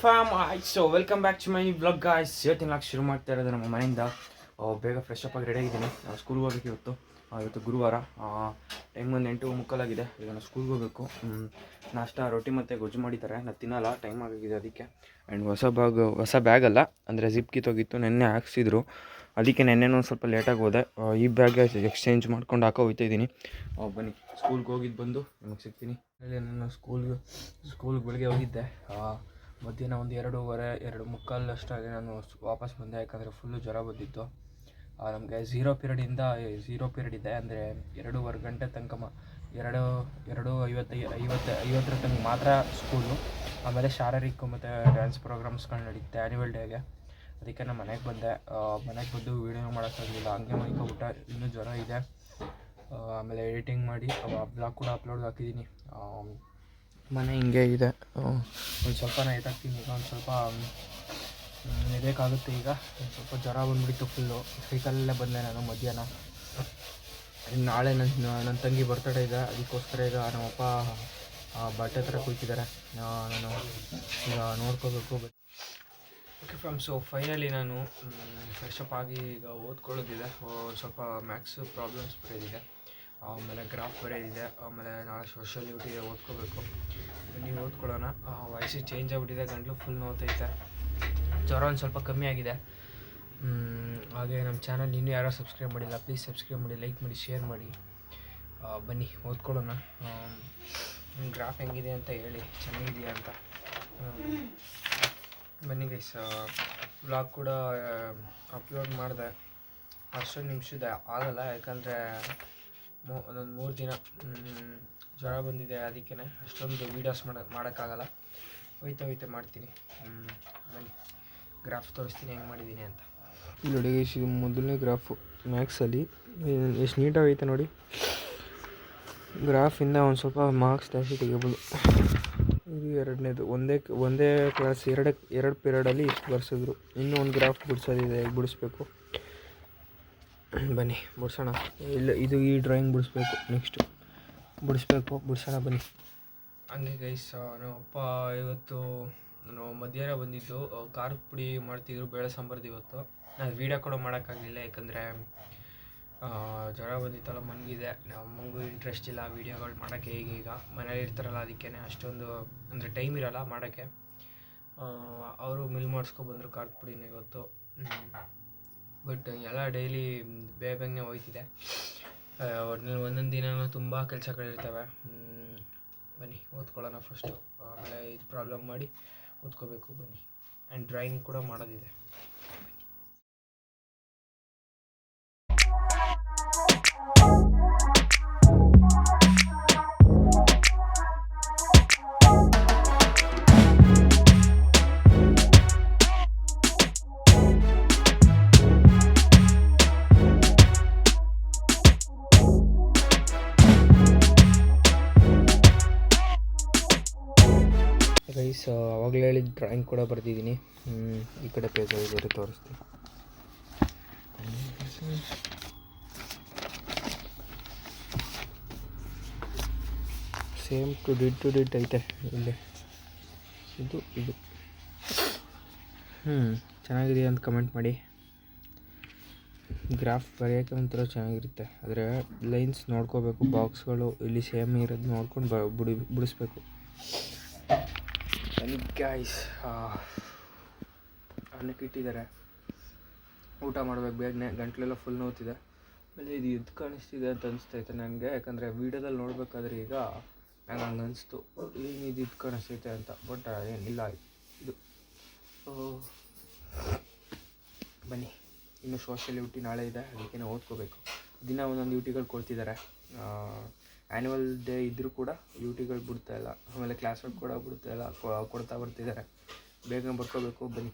From so welcome back to my blog guys ಇವತ್ತಿನ ಲಾಕ್ ಶುರು ಮಾಡ್ತಾ ಇರೋದು ನಮ್ಮ ಮನೆಯಿಂದ. ಬೇಗ ಫ್ರೆಶ್ ಅಪ್ ಆಗಿ ರೆಡಿ ಆಗಿದ್ದೀನಿ. ಸ್ಕೂಲ್ಗೆ ಹೋಗಬೇಕು ಇವತ್ತು. ಇವತ್ತು ಗುರುವಾರ. ಟೈಮ್ ಒಂದು ಎಂಟು ಮುಕ್ಕಾಲಾಗಿದೆ. ಈಗ ನಾನು ಸ್ಕೂಲ್ಗೆ ಹೋಗಬೇಕು. ನಾಷ್ಟ, ರೊಟ್ಟಿ ಮತ್ತು ಗೊಜ್ಜು ಮಾಡಿದ್ದಾರೆ. ನಾನು ತಿನ್ನಲ್ಲ ಟೈಮ್ ಆಗಿದೆ ಅದಕ್ಕೆ. ಆ್ಯಂಡ್ ಹೊಸ ಬ್ಯಾಗ್ ಹೊಸ ಬ್ಯಾಗ್ ಅಲ್ಲ, ಅಂದರೆ ಜಿಪ್ ಕಿತ್ತೋಗಿತ್ತು ನೆನ್ನೆ ಹಾಕ್ಸಿದ್ರು. ಅದಕ್ಕೆ ನೆನ್ನೆನೂ ಒಂದು ಸ್ವಲ್ಪ ಲೇಟಾಗಿ ಹೋದೆ. ಈ ಬ್ಯಾಗ್ ಎಕ್ಸ್ಚೇಂಜ್ ಮಾಡ್ಕೊಂಡು ಹಾಕೋ ಹೋಗ್ತಾ ಇದ್ದೀನಿ. ಬನ್ನಿ ಸ್ಕೂಲ್ಗೆ ಹೋಗಿದ್ದು ಬಂದು ನಿಮಗೆ ಸಿಗ್ತೀನಿ. ನಾನು ಸ್ಕೂಲ್ಗೆ ಸ್ಕೂಲ್ಗೆ ಬೆಳಗ್ಗೆ ಹೋಗಿದ್ದೆ. ಮಧ್ಯಾಹ್ನ ಒಂದು ಎರಡೂವರೆ, ಎರಡು ಮುಕ್ಕಾಲಷ್ಟಾಗಿ ನಾನು ವಾಪಸ್ ಬಂದೆ. ಯಾಕಂದರೆ ಫುಲ್ಲು ಜ್ವರ ಬಂದಿತ್ತು. ನಮಗೆ ಝೀರೋ ಪೀರಿಯಡಿಂದ ಝೀರೋ ಪಿರಿಯಡ್ ಇದೆ. ಅಂದರೆ ಎರಡೂವರೆ ಗಂಟೆ ತನಕ ಮ, ಎರಡು ಎರಡು ಐವತ್ತು ಐವತ್ತು, ಐವತ್ತರ ತನಕ ಮಾತ್ರ ಸ್ಕೂಲು ಆಮೇಲೆ ಶಾರೀರಿಕ ಮತ್ತು ಡ್ಯಾನ್ಸ್ ಪ್ರೋಗ್ರಾಮ್ಸ್ಗಳು ನಡೀತೆ ಆ್ಯನ್ಯುವಲ್ ಡೇಗೆ ಅದಕ್ಕೆ ನಾನು ಮನೆಗೆ ಬಂದೆ. ಮನೆಗೆ ಬಂದು ವೀಡಿಯೋ ಮಾಡೋಕ್ಕಾಗಲಿಲ್ಲ. ಹಂಗೆ ಊಟ ಇನ್ನೂ ಜ್ವರ ಇದೆ. ಆಮೇಲೆ ಎಡಿಟಿಂಗ್ ಮಾಡಿ ಬ್ಲಾಗ್ ಕೂಡ ಅಪ್ಲೋಡ್ ಹಾಕಿದ್ದೀನಿ. ಮನೆ ಹಿಂಗೆ ಇದೆ. ಒಂದು ಸ್ವಲ್ಪ ನಾ ಎತ್ತಾಕ್ತೀನಿ ಈಗ, ಒಂದು ಸ್ವಲ್ಪ ಎದಕ್ಕಾಗುತ್ತೆ ಈಗ. ಒಂದು ಸ್ವಲ್ಪ ಜ್ವರ ಬಂದುಬಿಟ್ಟು ಫುಲ್ಲು ಸೈಕಲಲ್ಲೇ ಬಂದೆ ನಾನು ಮಧ್ಯಾಹ್ನ. ನಾಳೆ ನನ್ನ ನನ್ನ ತಂಗಿ ಬರ್ತಡೇ ಇದೆ, ಅದಕ್ಕೋಸ್ಕರ ಈಗ ನಮ್ಮಪ್ಪ ಬಟ್ಟೆ ಥರ ಕುಯ್ತಿದ್ದಾರೆ ನಾನು ಈಗ ನೋಡ್ಕೋಬೇಕು. ಓಕೆ ಫ್ರಮ್ ಸೊ ಫೈನಲಿ ನಾನು ಫ್ರೆಶ್ ಅಪ್ ಆಗಿ ಈಗ ಓದ್ಕೊಳ್ಳೋದಿದೆ. ಸ್ವಲ್ಪ ಮ್ಯಾಕ್ಸ್ ಪ್ರಾಬ್ಲಮ್ಸ್ ಬರೆಯೋದಿದೆ ಆಮೇಲೆ ಗ್ರಾಫ್ ಬರೆಯೋದಿದೆ ಆಮೇಲೆ ನಾಳೆ ಸೋಷಿಯಲಿಟಿ ಓದ್ಕೋಬೇಕು. ನೀವು ಓದ್ಕೊಳ್ಳೋಣ. ವಯಸ್ಸು ಚೇಂಜ್ ಆಗ್ಬಿಟ್ಟಿದೆ. ಗಂಟ್ಲು ಫುಲ್ ನೋತೈತೆ ಜ್ವರ ಒಂದು ಸ್ವಲ್ಪ ಕಮ್ಮಿ ಆಗಿದೆ. ಹಾಗೆ ನಮ್ಮ ಚಾನಲ್ ಇನ್ನೂ ಯಾರೋ ಸಬ್ಸ್ಕ್ರೈಬ್ ಮಾಡಿಲ್ಲ ಪ್ಲೀಸ್ ಸಬ್ಸ್ಕ್ರೈಬ್ ಮಾಡಿ ಲೈಕ್ ಮಾಡಿ ಶೇರ್ ಮಾಡಿ. ಬನ್ನಿ, ಓದ್ಕೊಳ್ಳೋಣ. ಗ್ರಾಫ್ ಹೆಂಗಿದೆ ಅಂತ ಹೇಳಿ, ಚೆನ್ನಾಗಿದೆಯಾ ಅಂತ. ಬನ್ನಿ ಗೈಸ್ ವ್ಲಾಗ್ ಕೂಡ ಅಪ್ಲೋಡ್ ಮಾಡಿದೆ. ಅಷ್ಟೊಂದು ನಿಮಿಷದ ಆಗಲ್ಲ, ಯಾಕಂದರೆ ಮೂ, ಒಂದೊಂದು ಮೂರು ದಿನ ಜ್ವರ ಬಂದಿದೆ ಅದಕ್ಕೇ ಅಷ್ಟೊಂದು ವೀಡಿಯೋಸ್ ಮಾಡ, ಮಾಡೋಕ್ಕಾಗಲ್ಲ. ಹೋಯ್ತಾ ಹೋಯ್ತಾ ಮಾಡ್ತೀನಿ. ಬನ್ನಿ. ಗ್ರಾಫ್ ತೋರಿಸ್ತೀನಿ, ಹೆಂಗೆ ಮಾಡಿದ್ದೀನಿ ಅಂತ. ಇಲ್ಲಿ ನೋಡಿ ಇದು ಮೊದಲನೇ ಗ್ರಾಫು ಮ್ಯಾಕ್ಸಲ್ಲಿ ಎಷ್ಟು ನೀಟಾಗೈತೆ ನೋಡಿ. ಗ್ರಾಫಿಂದ ಒಂದು ಸ್ವಲ್ಪ ಮಾರ್ಕ್ಸ್ ಜಾಸ್ತಿ ತೆಗಿಬೋದು. ಇದು ಎರಡನೇದು. ಒಂದೇ ಒಂದೇ ಕ್ಲಾಸ್ ಎರಡು ಎರಡು ಪೀರಿಯಡಲ್ಲಿ ಇಷ್ಟು ಬರ್ಸಿದ್ರು. ಇನ್ನೂ ಒಂದು ಗ್ರಾಫ್ ಬಿಡಿಸೋದಿದೆ, ಬಿಡಿಸ್ಬೇಕು. ಬನ್ನಿ, ಬಿಡ್ಸೋಣ. ಇಲ್ಲ, ಇದು ಈ ಡ್ರಾಯಿಂಗ್ ಬಿಡಿಸ್ಬೇಕು ನೆಕ್ಸ್ಟು ಬಿಡಿಸ್ಬೇಕು, ಬಿಡ್ಸೋಣ, ಬನ್ನಿ. ಹಂಗೆ ಗೈಸ್ ನಮ್ಮಪ್ಪ ಇವತ್ತು, ನಾನು ಮಧ್ಯಾಹ್ನ ಬಂದಿದ್ದು ಖಾರ ಖಾರದ ಪುಡಿ ಮಾಡ್ತಿದ್ರು, ಬೇಳೆ ಸಾಂಬಾರ್ದು ಇವತ್ತು. ನಾನು ವೀಡಿಯೋ ಕೂಡ ಮಾಡೋಕ್ಕಾಗಲಿಲ್ಲ, ಯಾಕಂದರೆ ಜ್ವರ ಬಂದಿತ್ತಲ್ಲ, ಮನಗಿದೆ. ನಮಗೂ ಇಂಟ್ರೆಸ್ಟ್ ಇಲ್ಲ ವೀಡಿಯೋಗಳು ಮಾಡೋಕ್ಕೆ ಈಗ ಈಗ. ಮನೇಲಿ ಇರ್ತಾರಲ್ಲ ಅದಕ್ಕೇ ಅಷ್ಟೊಂದು, ಅಂದರೆ ಟೈಮ್ ಇರೋಲ್ಲ, ಮಾಡೋಕ್ಕೆ. ಅವರು ಮಿಲ್ ಮಾಡಿಸ್ಕೊಬಂದರು ಖಾರದ ಪುಡಿನ ಇವತ್ತು. ಬಟ್ ಎಲ್ಲ ಡೈಲಿ ಬೇಗ ಬೇಗನೆ ಹೋಯ್ತಿದೆ. ಒಟ್ಟಿನಲ್ಲಿ ಒಂದೊಂದು ದಿನವೂ ತುಂಬ ಕೆಲಸಗಳಿರ್ತವೆ ಬನ್ನಿ, ಓದ್ಕೊಳ್ಳೋಣ ಫಸ್ಟು ಆಮೇಲೆ ಇದು ಪ್ರಾಬ್ಲಮ್ ಮಾಡಿ ಓದ್ಕೋಬೇಕು, ಬನ್ನಿ. ಆ್ಯಂಡ್ ಡ್ರಾಯಿಂಗ್ ಕೂಡ ಮಾಡೋದಿದೆ. ರೈಸ್ ಅವಾಗಲೇ ಹೇಳಿದ ಡ್ರಾಯಿಂಗ್ ಕೂಡ ಬರೆದಿದ್ದೀನಿ ಈ ಕಡೆ ಪೇಜ್ ಬೇರೆ ತೋರಿಸ್ತೀನಿ. Same to ditto ditto ಐತೆ ಇಲ್ಲೇ. ಇದು ಇದು. ಹ್ಞೂ ಚೆನ್ನಾಗಿದೆಯಾ ಅಂತ ಕಮೆಂಟ್ ಮಾಡಿ. ಗ್ರಾಫ್ ಬರೆಯೋಕ್ಕೆ ಒಂಥರ ಚೆನ್ನಾಗಿರುತ್ತೆ. ಆದರೆ ಲೈನ್ಸ್ ನೋಡ್ಕೋಬೇಕು ಬಾಕ್ಸ್ಗಳು ಇಲ್ಲಿ ಸೇಮ್ ಇರೋದು ನೋಡ್ಕೊಂಡು ಬ ಬಿಡಿ ಬಿಡಿಸ್ಬೇಕು. ಗಾಯ್ಸ್ ಅನ್ನಕ್ಕೆ ಇಟ್ಟಿದ್ದಾರೆ. ಊಟ ಮಾಡ್ಬೇಕು, ಬೇಗನೆ. ಗಂಟ್ಲೆಲ್ಲ ಫುಲ್ ನೋತಿದೆ ಆಮೇಲೆ ಇದು ಎದ್ದು ಕಾಣಿಸ್ತಿದೆ ಅಂತ ಅನಿಸ್ತೈತೆ ನನಗೆ. ಯಾಕಂದರೆ ವೀಡಿಯೋದಲ್ಲಿ ನೋಡಬೇಕಾದ್ರೆ ಈಗ ನಂಗೆ ಹಂಗೆ ಅನಿಸ್ತು. ಏನು ಇದು ಇದು ಕಾಣಿಸ್ತೈತೆ ಅಂತ. ಬಟ್ ಏನಿಲ್ಲ ಇದು. ಬನ್ನಿ. ಇನ್ನು ಸೋಷಿಯಲ್ ಡ್ಯೂಟಿ ನಾಳೆ ಇದೆ. ಅದಕ್ಕೆ ಓದ್ಕೋಬೇಕು. ದಿನ ಒಂದೊಂದು ಡ್ಯೂಟಿಗಳು ಕೊಡ್ತಿದ್ದಾರೆ. ಆ್ಯನ್ಯುವಲ್ ಡೇ ಇದ್ದರೂ ಕೂಡ ಡ್ಯೂಟಿಗಳು ಬಿಡ್ತಾ ಇಲ್ಲ. ಆಮೇಲೆ ಕ್ಲಾಸ್ ವರ್ಕ್ ಕೂಡ ಬಿಡ್ತಾಯಿಲ್ಲ ಕೊಡ್ತಾ ಬರ್ತಿದ್ದಾರೆ. ಬೇಗ ಬರ್ಕೋಬೇಕು, ಬನ್ನಿ.